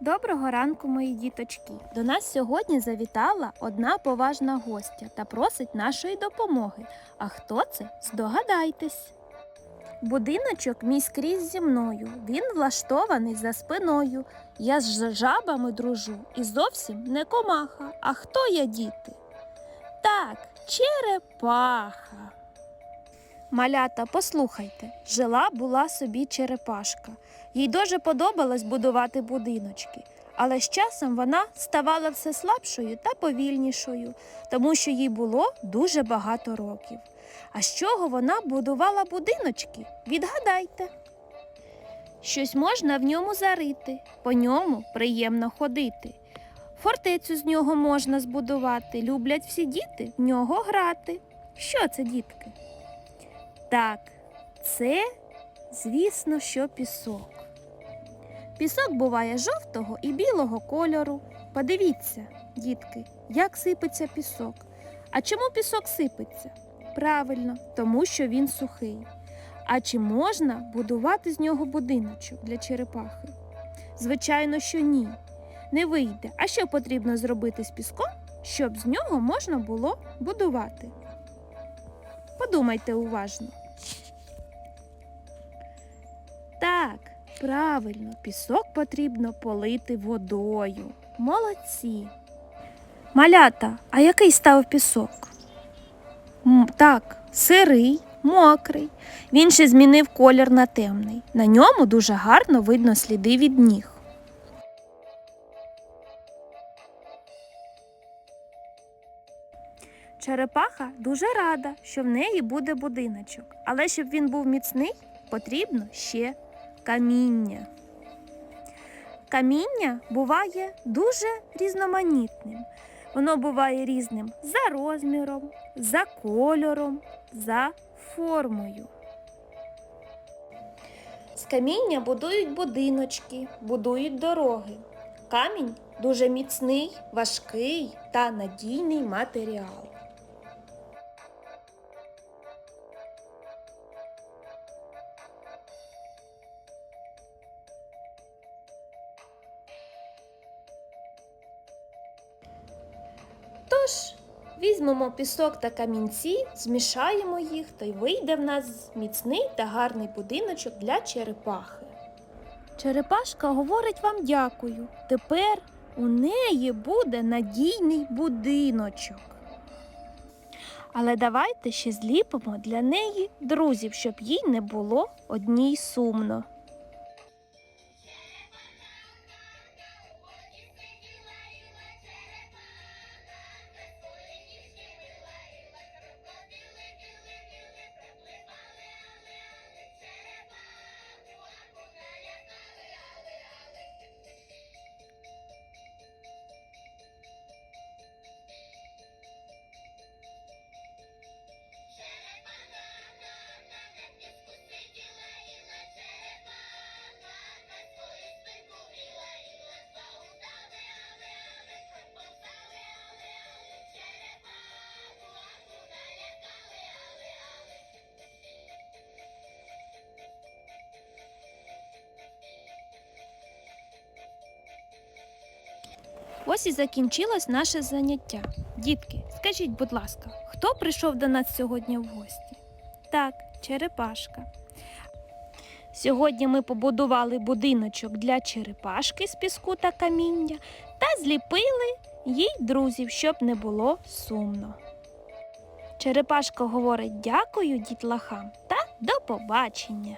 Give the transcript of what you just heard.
Доброго ранку, мої діточки. До нас сьогодні завітала одна поважна гостя та просить нашої допомоги. А хто це? Здогадайтесь. Будиночок мій скрізь зі мною. Він влаштований за спиною. Я з жабами дружу і зовсім не комаха. А хто я, діти? Так, черепаха. Малята, послухайте, жила була собі черепашка. Їй дуже подобалось будувати будиночки, але з часом вона ставала все слабшою та повільнішою, тому що їй було дуже багато років. А з чого вона будувала будиночки? Відгадайте. Щось можна в ньому зарити, по ньому приємно ходити. Фортецю з нього можна збудувати, люблять всі діти в нього грати. Що це, дітки? Так, це, звісно, що пісок. Пісок буває жовтого і білого кольору. Подивіться, дітки, як сипеться пісок. А чому пісок сипеться? Правильно, тому що він сухий. А чи можна будувати з нього будиночок для черепахи? Звичайно, що ні. Не вийде. А що потрібно зробити з піском, щоб з нього можна було будувати? Подумайте уважно. Так, правильно, пісок потрібно полити водою. Молодці. Малята, а який став пісок? М, Так, сирий, мокрий. Він ще змінив колір на темний. На ньому дуже гарно видно сліди від ніг. Черепаха дуже рада, що в неї буде будиночок, але щоб він був міцний, потрібно ще каміння. Каміння буває дуже різноманітним. Воно буває різним за розміром, за кольором, за формою. З каміння будують будиночки, будують дороги. Камінь дуже міцний, важкий та надійний матеріал. Тож, візьмемо пісок та камінці, змішаємо їх, та й вийде в нас міцний та гарний будиночок для черепахи. Черепашка говорить вам дякую. Тепер у неї буде надійний будиночок. Але давайте ще зліпимо для неї друзів, щоб їй не було одній сумно. Ось і закінчилось наше заняття. Дітки, скажіть, будь ласка, хто прийшов до нас сьогодні в гості? Так, черепашка. Сьогодні ми побудували будиночок для черепашки з піску та каміння та зліпили їй друзів, щоб не було сумно. Черепашка говорить дякую дітлахам та до побачення.